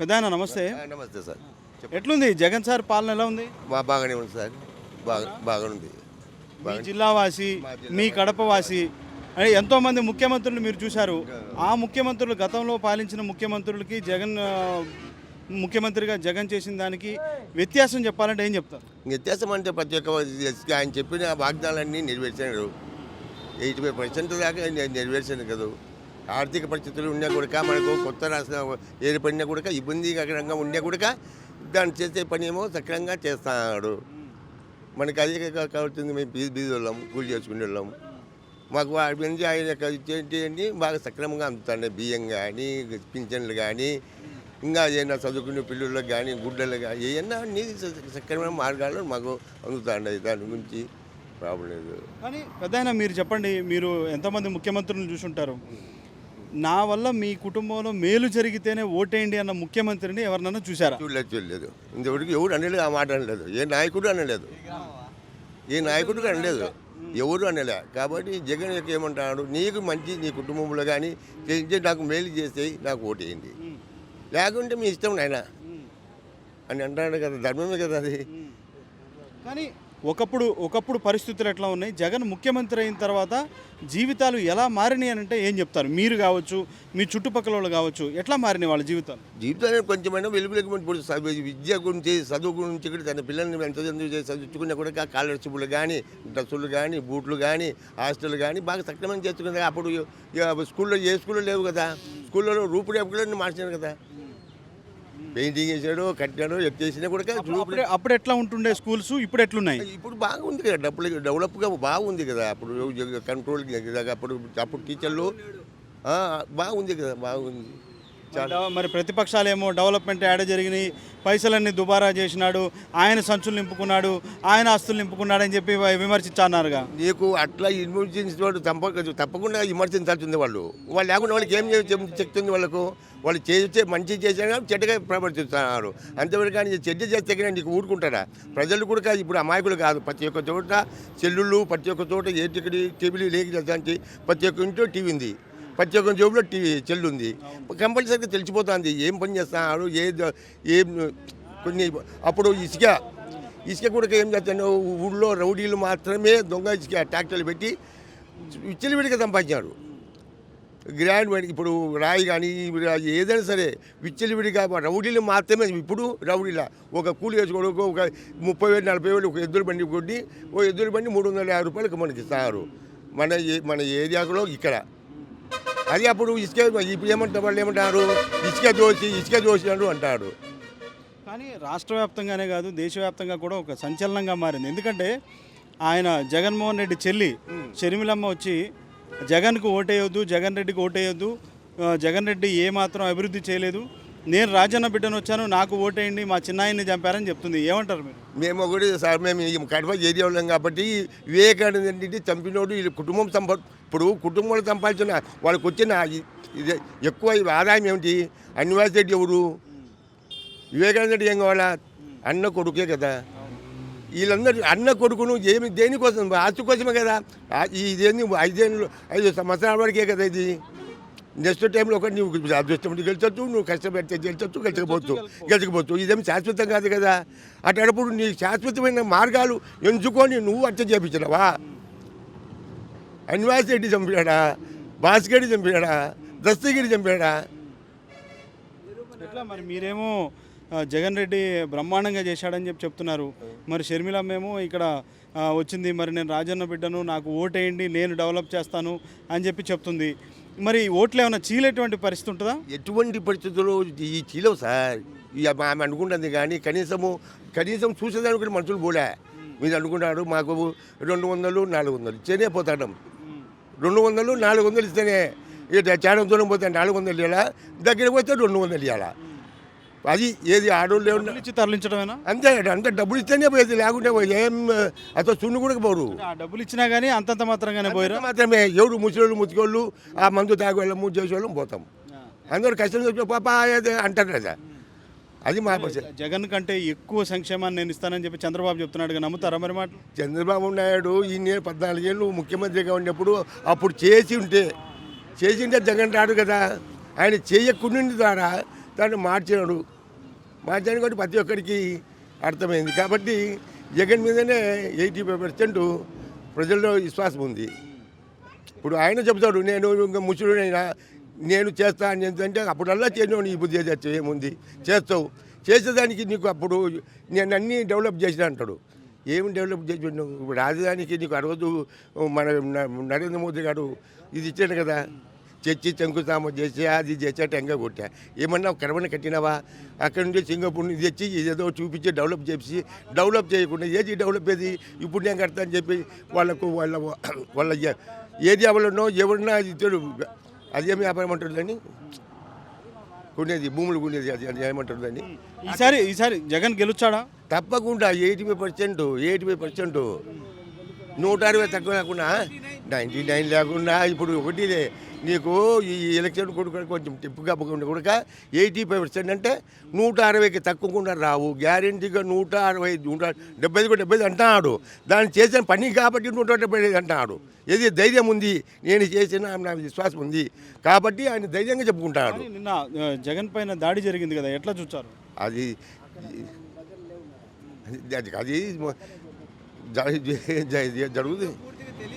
పెద్దాయన నమస్తే. నమస్తే సార్. ఎట్లుంది? జగన్ సార్ పాలన ఎలా ఉంది? బాగానే ఉంది సార్. బాగా బాగానే ఉంది మీ జిల్లా వాసి మీ కడప వాసి అంటే ఎంతో మంది ముఖ్యమంత్రులు మీరు చూశారు. ఆ. ముఖ్యమంత్రులు గతంలో పాలించిన ముఖ్యమంత్రులకి జగన్ ముఖ్యమంత్రిగా జగన్ చేసిన దానికి వ్యత్యాసం చెప్పాలంటే ఏం చెప్తారు? వ్యత్యాసం అంటే ప్రతి ఒక్క ఆయన చెప్పిన వాగ్దానాలన్నీ నెరవేర్చారు. ఎయిటీ ఫైవ్ పర్సెంట్ దాకా నెరవేర్చాను కదా. ఆర్థిక పరిస్థితులు ఉన్నా కూడా మనకు కొత్త రాసిన ఏర్పడినా కూడా ఇబ్బందికరంగా ఉన్నా కూడా దాన్ని చేసే పని ఏమో సక్రమంగా చేస్తాడు. మనకి అదే కావాల్సింది మేము బీది బీది వెళ్ళాము కూలి చేసుకునే వాళ్ళం మాకు వాడి ఆయన ఇచ్చేటి బాగా సక్రమంగా అందుతాడు బియ్యం కానీ పింఛన్లు కానీ ఇంకా ఏదైనా చదువుకునే పిల్లలకు కానీ గుడ్డలు కానీ ఏమన్నా అన్ని సక్రమైన మార్గాలు మాకు అందుతాయి దాని గురించి ప్రాబ్లం లేదు. కానీ పెద్ద మీరు చెప్పండి మీరు ఎంతమంది ముఖ్యమంత్రులను చూసుంటారు? నా వల్ల మీ కుటుంబంలో మేలు జరిగితేనే ఓటేయండి అన్న ముఖ్యమంత్రిని ఎవరినైనా చూసారా చూడలేదు చూడలేదు. ఇంతవరకు ఎవరు అనలేదు ఆ మాట అనలేదు. ఏ నాయకుడు అనలేదు. ఏ నాయకుడు అనలేదు. ఎవరు అనలే. కాబట్టి జగన్ యొక్క ఏమంటాడు నీకు మంచి నీ కుటుంబంలో కానీ చేయించి నాకు మేలు చేసేయి నాకు ఓటేయండి. లేకుంటే మీ ఇష్టం నాయన. అని అంటాడు కదా ధర్మమే కదా అది. కానీ ఒకప్పుడు ఒకప్పుడు పరిస్థితులు ఎట్లా ఉన్నాయి? జగన్ ముఖ్యమంత్రి అయిన తర్వాత జీవితాలు ఎలా మారినాయి అని అంటే ఏం చెప్తారు? మీరు కావచ్చు మీ చుట్టుపక్కల వాళ్ళు కావచ్చు ఎట్లా మారినాయి వాళ్ళ జీవితాలు? జీవితంలో కొంచెమైనా వెలుగులోకి ఇప్పుడు విద్య గురించి చదువు గురించి కూడా తన పిల్లల్ని ఎంత చదువు చేసి చదువుకున్నా కూడా కాలర్షిప్లు కానీ డ్రెస్సులు కానీ బూట్లు కానీ హాస్టల్ కానీ బాగా సక్రమంగా చేసుకున్నారు అప్పుడు స్కూల్లో ఏ స్కూల్లో లేవు కదా. స్కూల్లో రూపురేపులను మార్చాను కదా. పెయింటింగ్ వేసాడు కట్టాడు ఎత్తేసినా కూడా అప్పుడే అప్పుడు ఎట్లా ఉంటుండే స్కూల్స్? ఇప్పుడు ఎట్లున్నాయి? ఇప్పుడు బాగుంది కదా డబ్బులు డెవలప్గా బాగుంది కదా. అప్పుడు కంట్రోల్ అప్పుడు అప్పుడు టీచర్లు ఆ, బాగుంది కదా బాగుంది. మరి ప్రతిపక్షాలు ఏమో డెవలప్మెంట్ యాడ్ జరిగినాయి పైసలన్నీ దుబారా చేసినాడు ఆయన సంచులు నింపుకున్నాడు ఆయన ఆస్తులు నింపుకున్నాడు అని చెప్పి విమర్శించన్నారుగా. నీకు అట్లా విమర్శించిన వాడు తప్పక తప్పకుండా విమర్శించాల్సింది వాళ్ళు. వాళ్ళు లేకుండా వాళ్ళకి ఏం చెప్- చెప్తుంది వాళ్ళకు? వాళ్ళు చేసే మంచి చేసినా చెడ్డగా ప్రవర్తిస్తున్నారు. అంతవరకు కానీ చెడ్డ చేస్తే కానీ నీకు ఊరుకుంటారా? ప్రజలు కూడా కాదు ఇప్పుడు అమాయకులు కాదు. ప్రతి ఒక్క చోట సెల్లుళ్ళు ప్రతి ఒక్క చోట ఏ టికెట్ టీవీలు లేకి ప్రతి ఒక్క ఇంట్లో టీవీ ఉంది. ప్రతి ఒక్క జోబులో టీవీ చెల్లు ఉంది కంపల్సరీగా తెలిసిపోతుంది. ఏం పని చేస్తున్నారు ఏ ఏం కొన్ని అప్పుడు ఇసుక ఇసుక కూడా ఏం చేస్తాను ఊళ్ళో రౌడీలు మాత్రమే దొంగ ఇసుక ట్రాక్టర్లు పెట్టి విచ్చలవిడిగా సంపాదించారు గ్రాండ్ వాడికి ఇప్పుడు రాయి కానీ ఏదైనా సరే విచ్చలవిడిగా రౌడీలు మాత్రమే ఇప్పుడు రౌడీల. ఒక కూలి వేసుకోవడం ఒక ముప్పై వేలు నలభై వేలు ఒక ఎద్దుల బండి కొట్టి ఓ ఎద్దుల బండి మూడు వందల యాభై రూపాయలకు మనకి ఇస్తారు. మన ఏ- మన ఏరియాలో ఇక్కడ. అది అప్పుడు ఇసుక ఇప్పుడు ఏమంటారు వాళ్ళు ఏమంటారు? ఇసుక దోసి ఇసుక దోసినాడు అంటారు. కానీ రాష్ట్ర వ్యాప్తంగానే కాదు దేశవ్యాప్తంగా కూడా ఒక సంచలనంగా మారింది. ఎందుకంటే ఆయన జగన్మోహన్ రెడ్డి చెల్లి షర్మిలమ్మ వచ్చి జగన్కు ఓటేయొద్దు జగన్ రెడ్డికి ఓటేయొద్దు జగన్ రెడ్డి ఏ మాత్రం అభివృద్ధి చేయలేదు నేను రాజన్న బిడ్డను వచ్చాను నాకు ఓటేయండి మా చిన్నాయన్ని చంపారని చెప్తుంది. ఏమంటారు మీరు? మేము ఒకటి సార్ మేము కడప ఏరియా వాళ్ళం కాబట్టి వివేకానంద రెడ్డి చంపినోడు వీళ్ళ కుటుంబం చంప ఇప్పుడు కుటుంబంలో సంపాదించిన వాళ్ళకి వచ్చిన ఇది ఎక్కువ ఆదాయం ఏమిటి? అన్నివాస్ రెడ్డి ఎవరు? వివేకానంద రెడ్డి ఏం కావాలా? అన్న కొడుకే కదా. వీళ్ళందరూ అన్న కొడుకును ఏమి దేనికోసం? ఆస్తి కోసమే కదా. ఇదేంది ఐదేళ్ళు ఐదు సంవత్సరాల వరకే కదా ఇది. నెక్స్ట్ టైంలో ఒకటి నువ్వు అదృష్టం గెలిచొచ్చు నువ్వు కష్టపడితే గెలిచొచ్చు గెలిచకపోవచ్చు గెలిచకపోవచ్చు. ఇదేమి శాశ్వతం కాదు కదా. అటప్పుడు నీ శాశ్వతమైన మార్గాలు ఎంచుకొని నువ్వు అట్ట చేపించినవా అన్వాస్ రెడ్డి చంపాడా భాస్కర్ చంపాడా దస్తగిరి చంపాడా ఎట్లా మరి? మీరేమో జగన్ రెడ్డి బ్రహ్మాండంగా చేశాడని చెప్పి చెప్తున్నారు. మరి షర్మిలమ్మ ఏమో ఇక్కడ వచ్చింది. మరి నేను రాజన్న బిడ్డను నాకు ఓటేయండి నేను డెవలప్ చేస్తాను అని చెప్పి చెప్తుంది. మరి ఓట్లు ఏమైనా చీలేటువంటి పరిస్థితి ఉంటుందా? ఎటువంటి పరిస్థితుల్లో ఈ చీలవు సార్? ఇక ఆమె అనుకుంటుంది కానీ కనీసము కనీసం చూసేదానికి కూడా మనుషులు పోలే. మీరు అనుకుంటాడు మాకు రెండు వందలు నాలుగు వందలు ఇచ్చేనే పోతాడం. రెండు వందలు నాలుగు వందలు ఇస్తేనే ఇక చాలా దూరం పోతే. నాలుగు వందలు ఇవ్వాలా దగ్గరికి పోతే రెండు వందలు ఇవ్వాలా అది ఏది ఆడోళ్ళు ఇచ్చి తరలించడమేనా? అంతే అంత డబ్బులు ఇస్తేనే పోయేది లేకుంటే ఏం అసలు సున్ను కూడా పోరు. డబ్బులు ఇచ్చినా కానీ అంతంత మాత్రంగానే పోయిరా? మాత్రమే. ఎవడు ముసలోళ్ళు ముతికోళ్ళు ఆ మందు తాగి వాళ్ళము చేసేవాళ్ళం పోతాం. అందరూ కష్టం చెప్పి పాప అంటారు కదా. అది మా జగన్ కంటే ఎక్కువ సంక్షేమాన్ని నేను ఇస్తానని చెప్పి చంద్రబాబు చెప్తున్నాడు నమ్ముతారా మరి మాటలు? చంద్రబాబు నాయుడు ఈ నేను పద్నాలుగేళ్ళు ముఖ్యమంత్రిగా ఉన్నప్పుడు అప్పుడు చేసి ఉంటే చేసి ఉంటే జగన్ రాడు కదా. ఆయన చేయకుండా ద్వారా దాన్ని మార్చినాడు మార్చాడు కాబట్టి ప్రతి ఒక్కరికి అర్థమైంది. కాబట్టి జగన్ మీదనే ఎయిటీ ఫైవ్ పర్సెంట్ ప్రజల్లో విశ్వాసం ఉంది. ఇప్పుడు ఆయన చెబుతాడు నేను ఇంకా ముసలుడైనా నేను చేస్తా అని ఏంటంటే అప్పుడల్లా చేయను ఈ బుద్ధి చేస్తావు ఏముంది? చేస్తావు. చేసేదానికి నీకు అప్పుడు నేను అన్నీ డెవలప్ చేసిన అంటాడు. ఏమి డెవలప్ చేసి ఇప్పుడు రాజధానికి నీకు ఆ రోజు మన నరేంద్ర మోదీ గారు ఇది ఇచ్చాడు కదా. చర్చి శంకుస్థాపన చేసి అది చేసా టెంగా కొట్టా. ఏమన్నా కరవన కట్టినావా? అక్కడ నుండి సింగపూర్ నుంచి తెచ్చి ఏదో చూపించి డెవలప్ చేసి డెవలప్ చేయకుండా ఏది డెవలప్ ఏది? ఇప్పుడు నేను కడతా అని చెప్పి వాళ్ళకు వాళ్ళ వాళ్ళ ఏది ఎవరినో ఎవరినా ఇతడు అదేమి వ్యాపారం అంటుందని కొనేది భూములు కొనేది అది అది ఏమంటుందని ఈసారి ఈసారి జగన్ గెలుచాడా తప్పకుండా eighty five percent eighty five percent. నూట అరవై తక్కువ లేకుండా నైంటీ నైన్ లేకుండా ఇప్పుడు ఒకటిదే నీకు ఈ ఎలక్షన్ కూడా కొంచెం టిప్పు కప్పకుండా కూడా ఎయిటీ ఫైవ్ పర్సెంట్ అంటే నూట అరవైకి తక్కువకుండా రావు. గ్యారంటీగా నూట అరవై నూట డెబ్బై ఐదు డెబ్బై ఐదు అంటున్నాడు. దాన్ని చేసిన పని కాబట్టి నూట డెబ్బై ఐదు అంటున్నాడు. ఏది ధైర్యం ఉంది? నేను చేసిన నా విశ్వాసం ఉంది. కాబట్టి ఆయన ధైర్యంగా చెప్పుకుంటాడు. నిన్న జగన్ పైన దాడి జరిగింది కదా ఎట్లా చూచారు? అది అది అది जाए जरूर